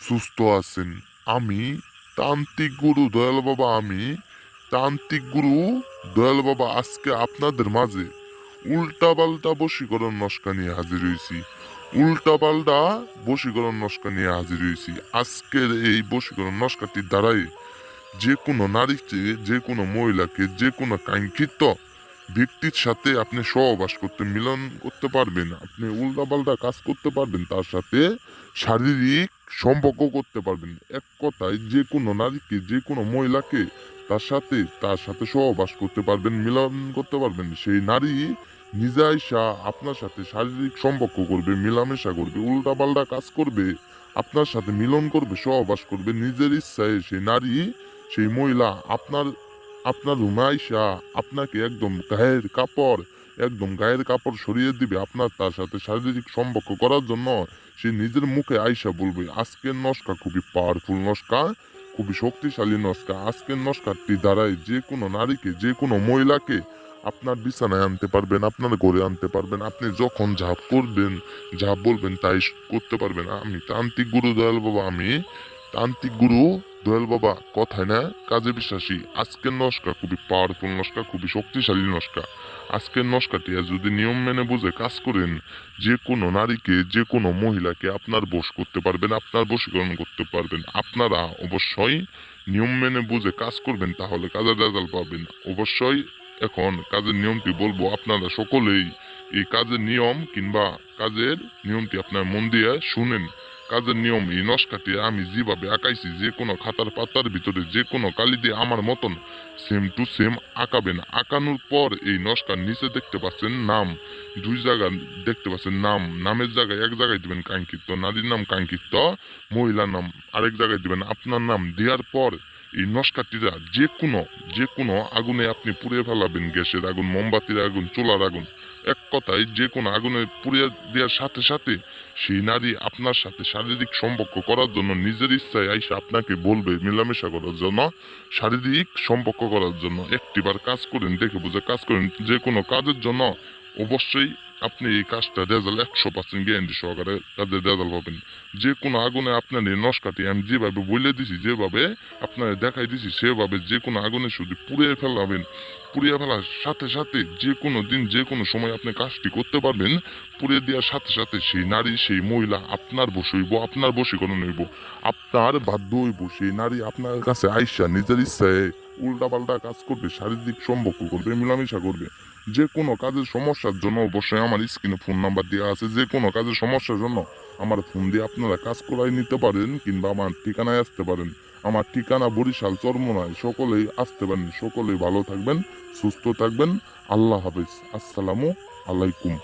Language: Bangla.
সুস্থ আছেন। আমি তান্ত্রিক গুরু, দয়াল বাবা, আমি তান্ত্রিক গুরু, দয়াল বাবা, আজকে আপনাদের মাঝে উল্টা পাল্টা বশীকরণ নস্কা নিয়ে হাজির হয়েছি। উল্টা পাল্টা বশীকরণ নস্কা নিয়ে হাজির হয়েছি। আজকের এই বশীকরণ নস্কাটির দ্বারাই যে কোনো নারীকে, যে কোনো মহিলাকে, যে কোনো কাঙ্ক্ষিত ব্যক্তির সাথে আপনি সহবাস করতে, মিলন করতে পারবেন, আপনি উল্টা পাল্টা কাজ করতে পারবেন, তার সাথে শারীরিক সম্পর্ক করতে পারবেন। এক কথায় যে কোনো নারীকে, যে কোনো মহিলাকে তার সাথে তার সাথে সহবাস করতে পারবেন, মিলন করতে পারবেন। সেই নারী নিজে আইসা আপনার সাথে শারীরিক সম্পর্ক করবে, মেলামেশা করবে উল্টা পাল্টা কাজ করবে, আপনার সাথে মিলন করবে, সহবাস করবে। নিজের ইচ্ছায় সেই নারী, সেই মহিলা আপনার আপনার রুমে আইসা আপনাকে একদম গায়ের কাপড়, একদম গায়ের কাপড় সরিয়ে দিবে আপনার তার সাথে শারীরিক সম্পর্ক করার জন্য। সে নিজের মুখে আইসা বলবে, আজকের নস্কা খুবই পাওয়ারফুল নস্কা, খুবই শক্তিশালী নস্কা। আজকের নস্কারটি দ্বারাই যে কোনো নারীকে, যে কোনো মহিলাকে আপনার বিছানায় আনতে পারবেন, আপনার ঘরে আনতে পারবেন। আপনি যখন যা করবেন, যা বলবেন তাই করতে পারবেন। আমি তান্ত্রিক গুরুদয়াল বাবা, আমি তান্ত্রিক গুরু দয়াল বাবা, কথায় না, কাজে বিশ্বাসী। আজকের নস্কা খুবই পাওয়ারফুল নস্কা খুবই শক্তিশালী নস্কা আজকের নস্কাটি যদি নিয়ম মেনে বুঝে কাজ করেন, যে কোনো নারীকে, যে কোনো মহিলাকে আপনার বশ করতে পারবেন, আপনার বশীকরণ করতে পারবেন। আপনারা অবশ্যই নিয়ম মেনে বুঝে কাজ করবেন, তাহলে কাজের রেজাল্ট পাবেন। অবশ্যই এখন কাজের নিয়মটি বলব, আপনারা সকলেই এই কাজের নিয়ম কিংবা কাজের নিয়মটি আপনার মন দিয়ে শুনেন। কাজের নিয়ম, এই নস্কাটি আমি যেভাবে আঁকাইছি, যে কোনো খাতার পাতার ভিতরে, যে কোনো কালি দিয়ে আমার মতন সেম টু সেম আঁকাবেন। আঁকানোর পর এই নস্কার নিচে দেখতে পাচ্ছেন নাম, দুই জায়গা দেখতে পাচ্ছেন নাম, নামের জায়গায় এক জায়গায় দিবেন কাঙ্ক্ষিত নারীর নাম, কাঙ্ক্ষিত মহিলার নাম, আরেক জায়গায় দিবেন আপনার নাম। দেওয়ার পর এই নস্কাটিরা যে কোনো যে কোনো আগুনে আপনি পুড়িয়ে ফেলাবেন, গ্যাসের আগুন, মোমবাতির আগুন, চুলার আগুন এক কথায় যে কোনো আগুনে পুড়িয়ে দেওয়ার সাথে সাথে সেই নারী আপনার সাথে শারীরিক সম্পর্ক করার জন্য নিজের ইচ্ছায় আইসে আপনাকে বলবে, মেলামেশা করার জন্য, শারীরিক সম্পর্ক করার জন্য। একটিবার কাজ করেন, দেখে বুঝে কাজ করেন যে কোনো কাজের জন্য অবশ্যই আপনি এই কাজটা রেজাল্ট একশো পার্সেন্ট গ্যারান্টি সহকারে কাজের রেজাল্ট পাবেন। যে কোনো আগুনে আপনার এই নস্কাটি আমি যেভাবে বলে দিছি, যেভাবে আপনার দেখাই দিছি, সেভাবে যে কোনো আগুনে শুধু পুড়িয়ে ফেলাবেন। পুড়িয়ে ফেলার সাথে সাথে যে কোনো দিন, যে কোনো সময় আপনি কাজটি করতে পারবেন। পুড়িয়ে দেওয়ার সাথে সাথে সেই নারী, সেই মহিলা আপনার বসে হইব, আপনার বশীকরণ হইব। আপনার বাধ্য হইব সেই নারী আপনার কাছে আইসা নিজের ইচ্ছায় উল্টা পাল্টা কাজ করবে, শারীরিক সম্পর্ক করবে, মেলামেশা করবে। যে কোনো কাজের সমস্যার জন্য অবশ্যই আমার স্ক্রিনে ফোন নাম্বার দেওয়া আছে। যে কোনো কাজের সমস্যার জন্য আমার ফোন দিয়ে আপনারা কাজ করাই নিতে পারেন কিংবা আমার ঠিকানায় আসতে পারেন। আমার ঠিকানা বরিশাল চরমনায়। সকলেই আসতে পারেন। সকলেই ভালো থাকবেন, সুস্থ থাকবেন। আল্লাহ হাফিজ। আসসালামু আলাইকুম।